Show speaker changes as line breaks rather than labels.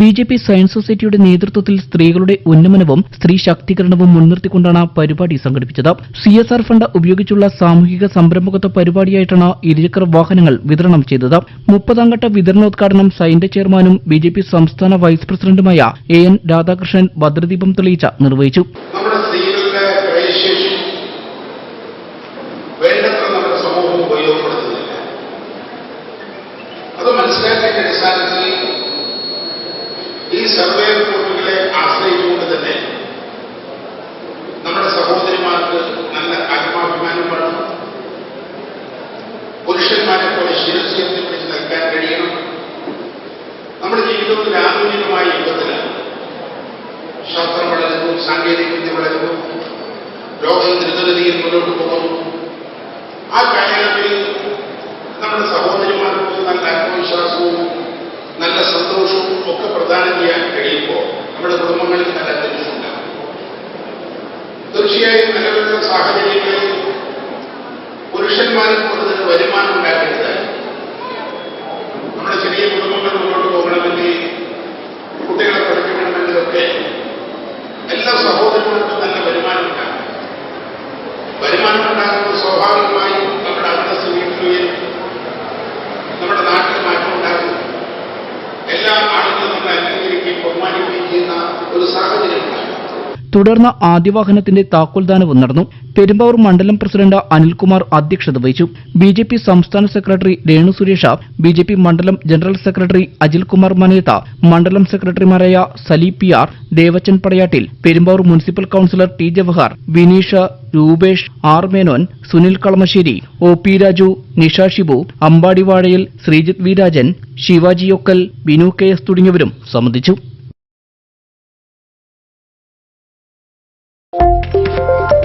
B J P science സൊസൈറ്റിയുടെ നേതൃത്വത്തിൽ സ്ത്രീകളുടെ ഉന്നമനവും സ്ത്രീ ശാക്തീകരണവും മുൻനിർത്തിക്കൊണ്ടാണ് പരിപാടി സംഘടിപ്പിച്ചത്. സി എസ് ആർ ഫണ്ട് ഉപയോഗിച്ചുള്ള സാമൂഹിക സംരംഭകത്വ പരിപാടിയായിട്ടാണ് ഇരുചക്ര വാഹനങ്ങൾ വിതരണം ചെയ്തത്. മുപ്പതാം ഘട്ട വിതരണോദ്ഘാടനം സൈന്റെ ചെയർമാനും ബി ജെ പി സംസ്ഥാന വൈസ് പ്രസിഡന്റുമായ എ എൻ രാധാകൃഷ്ണൻ ഭദ്രദീപം തെളിയിച്ച നിർവഹിച്ചു.
സർവേ റിപ്പോർട്ടുകളെ ആശ്രയിച്ചുകൊണ്ട് തന്നെ നമ്മുടെ സഹോദരിമാർക്ക് നല്ല ആത്മാഭിമാനം വേണം. പുരുഷന്മാരെ പോലെ ശിരസ്യത്തെ പിടിച്ച് നിൽക്കാൻ കഴിയണം. നമ്മുടെ ജീവിതത്തിൽ ആധുനികമായ യുഗത്തിലാണ് ശാസ്ത്രം വളരുന്നു സാങ്കേതിക വിദ്യ വളരുന്നു ലോകം ദ്രുതഗതിയിൽ മുന്നോട്ട് പോകുന്നു. ആ കാലയളവിൽ നമ്മുടെ സഹോദരിമാർക്ക് നല്ല ആത്മവിശ്വാസവും നമ്മുടെ കുടുംബങ്ങളിൽ നല്ല തീർച്ചയായും നിലവിലുള്ള സാഹചര്യങ്ങളിൽ
തുടർന്ന് ആദ്യവാഹനത്തിന്റെ താക്കോൽദാനവും നടന്നു. പെരുമ്പാവൂർ മണ്ഡലം പ്രസിഡന്റ് അനിൽകുമാർ അധ്യക്ഷത വഹിച്ചു. ബി ജെ പി സംസ്ഥാന secretary Renu Suresh B J P മണ്ഡലം ജനറൽ സെക്രട്ടറി അജിൽകുമാർ മനേത്ത മണ്ഡലം സെക്രട്ടറിമാരായ Sali P R Devachan Padayattil Perumbavoor municipal councillor T Jawahar Vinisha Rupesh R Menon Sunil Kalamassery O P Raju Nisha Shibu Ambadivazhayil Sreejith V Rajan Shivaji Okkal Binu K S തുടങ്ങിയവരും സംബന്ധിച്ചു. Thank you.